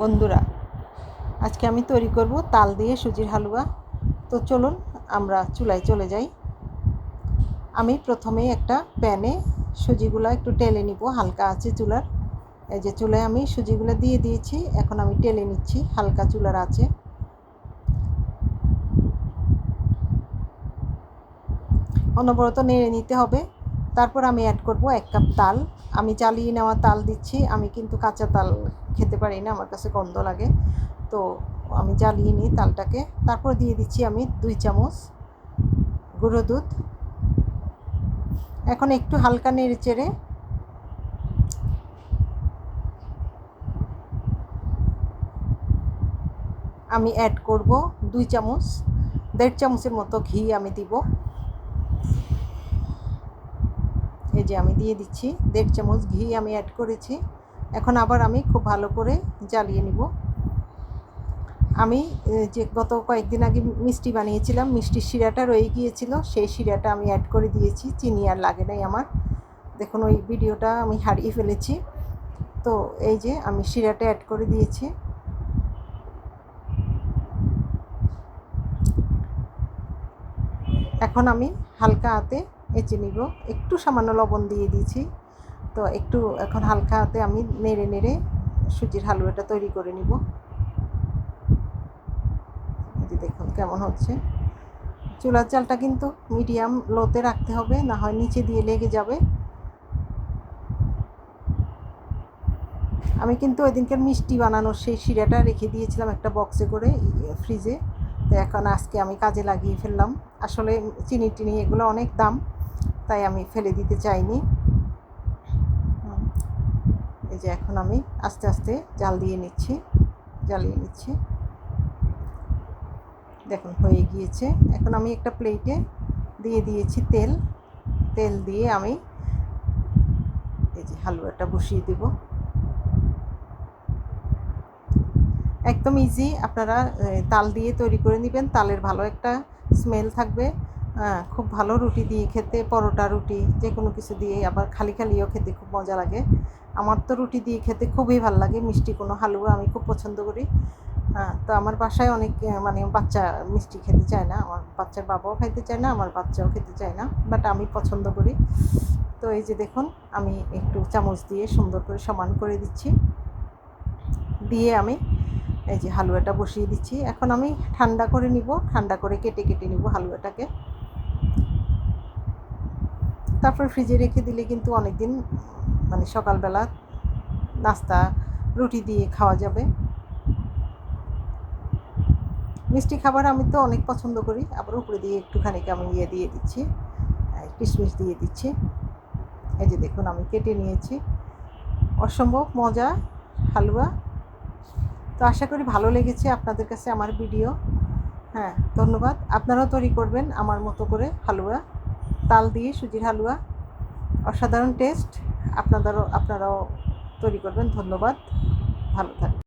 বন্ধুরা, আজকে আমি তৈরি করব তাল দিয়ে সুজির হালুয়া। তো চলুন আমরা চুলায় চলে যাই। আমি প্রথমে একটা প্যানে সুজিগুলো একটু টেলে নিব, হালকা আছে চুলার। এই যে চুলায় আমি সুজিগুলো দিয়ে দিয়েছি, এখন আমি টেলে নিচ্ছি, হালকা চুলার আছে। অনবরত নেড়ে নিতে হবে। তারপর আমি অ্যাড করব এক কাপ তাল। আমি চালিয়ে নেওয়া তাল দিচ্ছি। আমি কিন্তু কাঁচা তাল খেতে পারি না, আমার কাছে গন্ধ লাগে। তো আমি জ্বালিয়ে নিই তালটাকে। তারপর দিয়ে দিচ্ছি আমি দুই চামচ গুঁড়ো দুধ। এখন একটু হালকা নেড়ে চেড়ে আমি অ্যাড করব দুই চামচ, দেড় চামচের মতো ঘি আমি দিব। এই যে আমি দিয়ে দিচ্ছি, দেড় চামচ ঘি আমি অ্যাড করেছি। এখন আবার আমি খুব ভালো করে জ্বালিয়ে নিব। আমি যে গত কয়েকদিন আগে মিষ্টি বানিয়েছিলাম, মিষ্টির শিরাটা রয়ে গিয়েছিল, সেই শিরাটা আমি অ্যাড করে দিয়েছি, চিনি আর লাগে নাই আমার। দেখুন, ওই ভিডিওটা আমি হারিয়ে ফেলেছি। তো এই যে আমি শিরাটা অ্যাড করে দিয়েছি। এখন আমি হালকা হাতে এঁচে নিব। একটু সামান্য লবণ দিয়ে দিয়েছি। তো একটু এখন হালকা হাতে আমি নেড়ে নেড়ে সুজির হালুয়াটা তৈরি করে নিব। দেখুন কেমন হচ্ছে। চুলার চালটা কিন্তু মিডিয়াম লোতে রাখতে হবে, না হয় নিচে দিয়ে লেগে যাবে। আমি কিন্তু ওই দিনকার মিষ্টি বানানোর সেই শিরাটা রেখে দিয়েছিলাম একটা বক্সে করে ফ্রিজে। তো এখন আজকে আমি কাজে লাগিয়ে ফেললাম। আসলে চিনি টিনি এগুলো অনেক দাম। তাই আমি ফেলে দিতে চাইনি। এই যে এখন আমি আস্তে আস্তে জাল দিয়ে নিচ্ছি, জ্বালিয়ে নিচ্ছি। দেখুন, হয়ে গিয়েছে। এখন আমি একটা প্লেটে দিয়ে দিয়েছি তেল। তেল দিয়ে আমি এই যে হালুয়াটা বসিয়ে দেব। একদম ইজি আপনারা তাল দিয়ে তৈরি করে নেবেন। তালের ভালো একটা স্মেল থাকবে। হ্যাঁ খুব ভালো রুটি দিয়ে খেতে, পরোটা রুটি যে কোনো কিছু দিয়ে আবার খালি খালিও খেতে খুব মজা লাগে। আমার তো রুটি দিয়ে খেতে খুবই ভালো লাগে, মিষ্টি কোনো হালুয়া আমি খুব পছন্দ করি। হ্যাঁ তো আমার বাসায় অনেক মানে বাচ্চা মিষ্টি খেতে চায় না, আমার বাচ্চার বাবাও খাইতে চায় না, আমার বাচ্চাও খেতে চায় না বাট আমি পছন্দ করি। তো এই যে দেখুন, আমি একটু চামচ দিয়ে সুন্দর করে সমান করে দিচ্ছি। দিয়ে আমি এই যে হালুয়াটা বসিয়ে দিচ্ছি। এখন আমি ঠান্ডা করে নিব, ঠান্ডা করে কেটে কেটে নিব হালুয়াটাকে। তারপর ফ্রিজে রেখে দিলে কিন্তু অনেক দিন মানে সকালবেলা নাস্তা, রুটি দিয়ে খাওয়া যাবে। মিষ্টি খাবার আমি তো অনেক পছন্দ করি, আবার উপরে দিয়ে একটুখানি আমি ইয়ে দিয়ে দিচ্ছি কিশমিশ দিয়ে দিচ্ছি। এই যে দেখুন, আমি কেটে নিয়েছি। অসম্ভব মজা, হালুয়া। তো আশা করি ভালো লেগেছে আপনাদের কাছে আমার ভিডিও। হ্যাঁ ধন্যবাদ। আপনারাও তৈরি করবেন আমার মতো করে হালুয়া। তাল দিয়ে সুজির হালুয়া। অসাধারণ টেস্ট। আপনাদেরও আপনারাও তৈরি করবেন। ধন্যবাদ। ভালো থাকবেন।